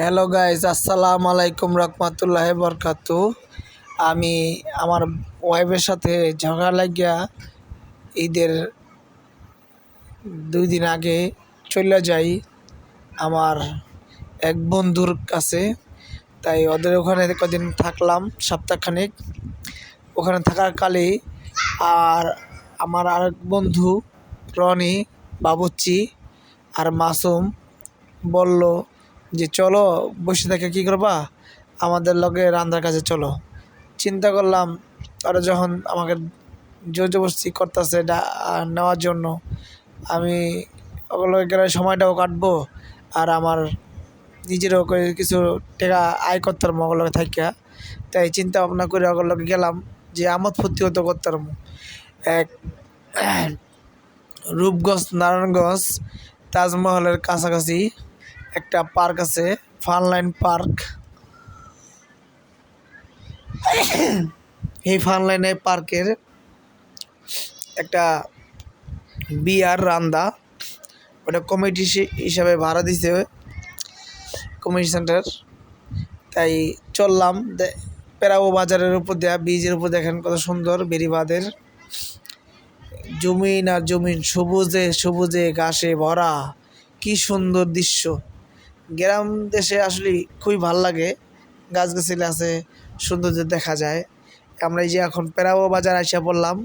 Hello guys আসসালামু আলাইকুম রহমতুল্লাহ বরকাতু আমি আমার ওয়াইফের সাথে ঝগড়া লাগিয়া ঈদের দুই দিন আগে চলে যাই আমার এক বন্ধুর কাছে। তাই ওদের ওখানে কদিন থাকলাম, সপ্তাহখানেক। ওখানে থাকার কালে আর আমার আরেক বন্ধু রনি বাবুচ্চি আর মাসুম বলল যে চলো, বসে থেকে কী করবা? আমাদের লগে রান্নার কাছে চলো। চিন্তা করলাম, ওরা যখন আমাকে জোর জবরদস্তি করতেছে নেওয়ার জন্য, আমি ওগুলো গেলে সময়টাও কাটবো আর আমার নিজেরও কিছু টাকা আয় করতে পারব ওগুলোকে থাকিয়া তাই চিন্তা ভাবনা করে ওগুলোকে গেলাম যে আমোদ হতো করতে পারব এক রূপগঞ্জ, নারায়ণগঞ্জ, তাজমহলের কাছাকাছি একটা পার্ক আছে ফানলাইন পার্ক। এই ফানলাইনে পার্কের একটা বিয়ার রান্দা। ওটা কমিটি হিসাবে ভাড়া দিছে। Committee centre. তাই চললাম। পেরাবো বাজারের উপর দেয়া বীজের উপর দেখেন কত সুন্দর বেরিবাদের জমিন আর জমিন, সবুজে সবুজে, ঘাসে ভরা। কি সুন্দর দৃশ্য। গ্রাম দেশে আসলে খুবই ভালো লাগে। গাছগাছালি আছে, সৌন্দর্য দেখা যায়। আমরা এই যে এখন পেরাবো বাজার আসা পড়লাম।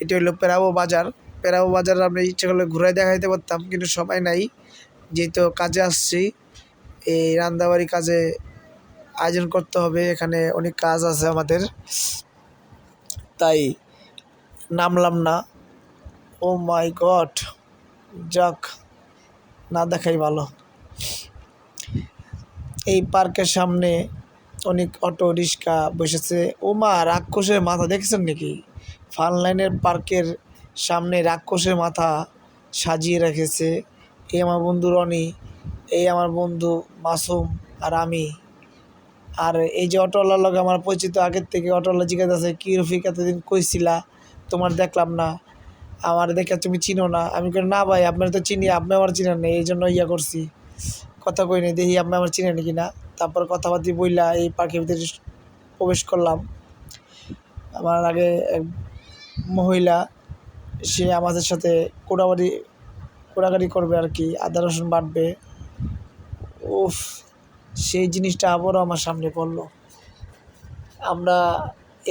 এটি হলো পেরাবো বাজার। পেরাবো বাজার আমরা ইচ্ছে করলে ঘুরে দেখাইতে পারতাম, কিন্তু সবাই নাই। যেহেতু কাজে আসছি, এই রান্দাবাড়ি কাজে আয়োজন করতে হবে, এখানে অনেক কাজ আছে আমাদের। তাই নামলাম না। ও মাই গড যাক, না দেখাই ভালো। এই পার্কের সামনে অনেক অটো রিক্সা বসেছে। ও মা, রাক্ষসের মাথা, দেখেছেন নাকি? ফান লাইনের পার্কের সামনে রাক্ষসের মাথা সাজিয়ে রেখেছে। এই আমার বন্ধু রনি, এই আমার বন্ধু মাসুম আর আমি। আর এই যে অটোওয়ালার লগে আমার পরিচিত, আগের থেকে অটোওয়ালা জিজ্ঞাসা আছে কী রফিক, এতদিন কইছিলা তোমার দেখলাম না। আমার দেখে তুমি চিনো না। আমি কই, না ভাই, আপনার তো চিনি, আপনি আমার চিনেন না এই জন্য ইয়া করছি। কথা কই নি দেখি আমি আমার চিনেন কি না তারপর কথাবার্তি বইলা এই পার্কের ভিতরে প্রবেশ করলাম। আমার আগে এক মহিলা, সে আমাদের সাথে কোড়াবাড়ি কোড়াগাড়ি করবে আর কি, আদা, রসুন বাটবে। উফ, সেই জিনিসটা আবারও আমার সামনে পড়ল। আমরা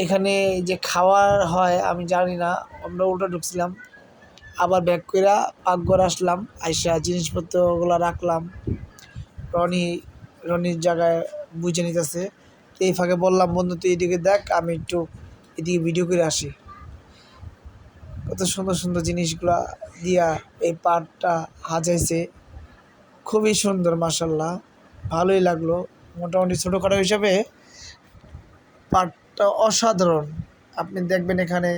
এখানে যে খাওয়ার হয়, আমি জানি না, আমরা উল্টো ঢুকছিলাম। আবার ব্যাক কইরা পাকঘর আসলাম, আইসা জিনিসপত্রগুলো রাখলাম। রনি, রনির জায়গায় বুঝে নিতেছে। তো এই ফাঁকে বললাম, বন্ধু, তুই এদিকে দেখ, আমি একটু এদিকে ভিডিও করে আসি। কত সুন্দর সুন্দর জিনিসগুলা দিয়া এই পাটটা হাজাইছে খুবই সুন্দর মাসাল্লাহ ভালোই লাগল। মোটামুটি ছোটোখাটো হিসাবে পার্কটা অসাধারণ। আপনি দেখবেন এখানে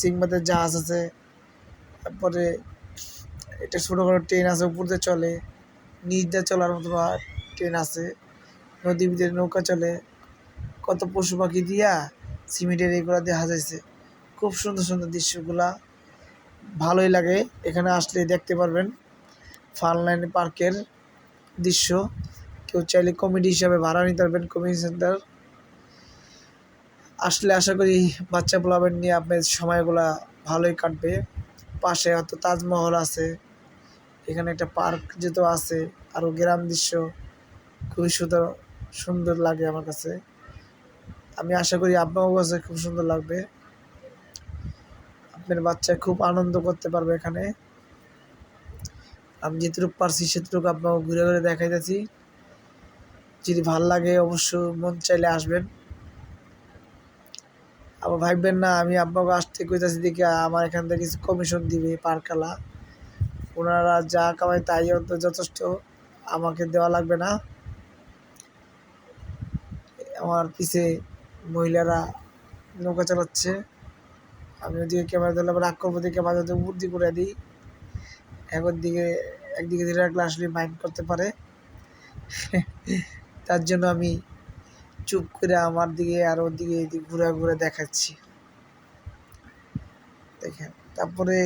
সিংবাদের জাহাজ আছে, তারপরে এটা ছোটোখাটো ট্রেন আছে উপরতে চলে। নিচ চলার মতো ট্রেন আছে নদী ভিতরে নৌকা চলে, কত পশু পাখি দিয়া সিমেন্টের এগুলা দেখা যাচ্ছে খুব সুন্দর সুন্দর দৃশ্যগুলা, ভালোই লাগে। এখানে আসলে দেখতে পারবেন ফানলাইন পার্কের দৃশ্য। কেউ চাইলে কমেডি হিসাবে ভাড়া নিতে পারবেন কমেডি সেন্টার। আসলে আশা করি বাচ্চা পোলাবেন নিয়ে আপনার সময়গুলা ভালোই কাটবে। পাশে হয়তো তাজমহল আছে। এখানে একটা পার্ক যেহেতু আছে আরও গ্রাম দৃশ্য খুবই সুন্দর সুন্দর লাগে আমার কাছে। আমি আশা করি আপনার কাছে খুব সুন্দর লাগবে। আপনার বাচ্চা খুব আনন্দ করতে পারবে এখানে। আমি যেটুকু পারছি সেটুকু আপনাকে ঘুরে ঘুরে দেখাইতেছি। যদি ভালো লাগে অবশ্য মন চাইলে আসবেন। আবার ভাববেন না, আমি আপনাকে আসতে কইতাছি দেখে আমার এখান থেকে কিছু কমিশন দিবে পার্কালা ওনারা যা কামায় তাই তো যথেষ্ট আমাকে দেওয়া লাগবে না। আমার পিছে মহিলারা নৌকা চালাচ্ছে। আমি ওদিকে ক্যামেরা দিলে রাগ করব দিকে মাঝে মধ্যে করে দিই। একর দিকে, একদিকে ধরে রাখলে আসলে মাইন্ড করতে পারে। তার জন্য আমি চুপ করে আমার দিকে আর ওর দিকে এদিকে ঘুরে ঘুরে দেখাচ্ছি। দেখেন, তারপরে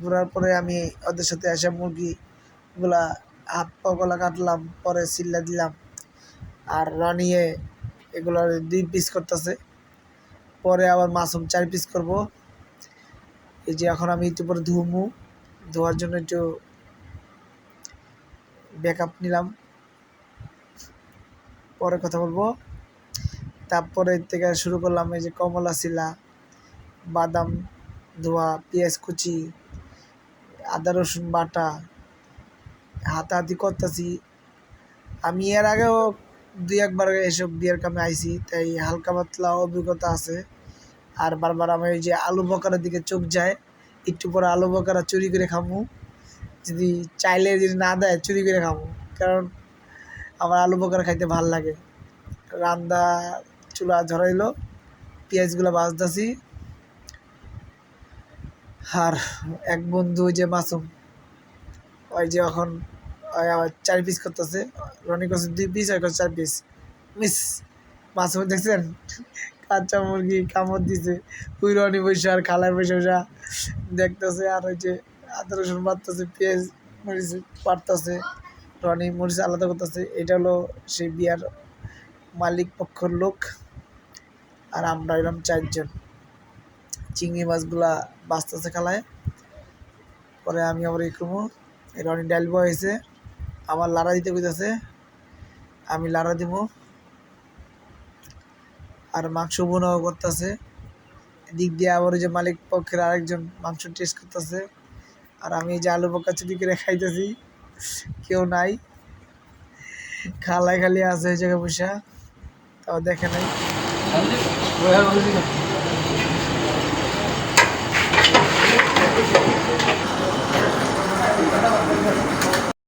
ঘোরার পরে আমি ওদের সাথে আসা মুরগিগুলা হাত পা গলা কাটলাম, পরে চিল্লা দিলাম। আর রানিয়ে এগুলো দুই পিস করতেছে। পরে আবার মাসুম চার পিস করব। এই যে এখন আমি একটু পরে ধুমু, ধোয়ার জন্য একটু ব্যাকআপ নিলাম। পরে কথা বলব। তারপরে থেকে শুরু করলাম এই যে কমলা শিলা, বাদাম ধোয়া, পেঁয়াজ কুচি আদা, রসুন বাটা, হাতাহাতি করতেছি। আমি এর আগেও দুই একবার এসব বিয়ের কামে আইছি, তাই হালকা পাতলা অভিজ্ঞতা আছে। আর বারবার আমি ওই যে আলু বকারের দিকে চোখ যায়, একটু পরে আলু বকারা চুরি করে খামু। যদি চাইলে যদি না দেয়, চুরি করে খামু। কারণ আমার আলু বকারা খাইতে ভালো লাগে। রান্দা চুলা ধরাইলো পেঁয়াজগুলো বাজতাছি আর এক বন্ধু যে মাসুম, ওই যে এখন, ওই আবার চার পিস করতেছে রনি করছে দুই পিস আর করছে চার পিস মিস, মাসুম দেখছেন? কাঁচা মুরগি কামড় দিছে তুই রনি বসে আর খালার বসে বসে দেখতেছে, আর ওই যে আদা, রসুন বাড়তেছে, পেঁয়াজ, মরিচ বাড়তেছে, রনি মরিচ আলাদা করতেছে। এটা হলো সেই বিয়ার মালিক পক্ষর লোক, আর আমরা এরকম চারজন। চিংড়ি মাছগুলা বাঁচতেছে খালায়। পরে আমি আবার এই করব। রনি ডাইল বয় হয়েছে। আমার লাড়া দিতে কইতেছে। আমি লাড়া দিব। আর মাংস বোনাও করতেছে। এদিক দিয়ে আবার যে মালিক পক্ষের আরেকজন মাংস টেস্ট করতেছে। আর আমি যে আলু পক্কা চুরি করে খাইতেছি। কেউ নাই। খালাই খালি আছে ওই জায়গায় বসা। তাও দেখে নাই। Thank you.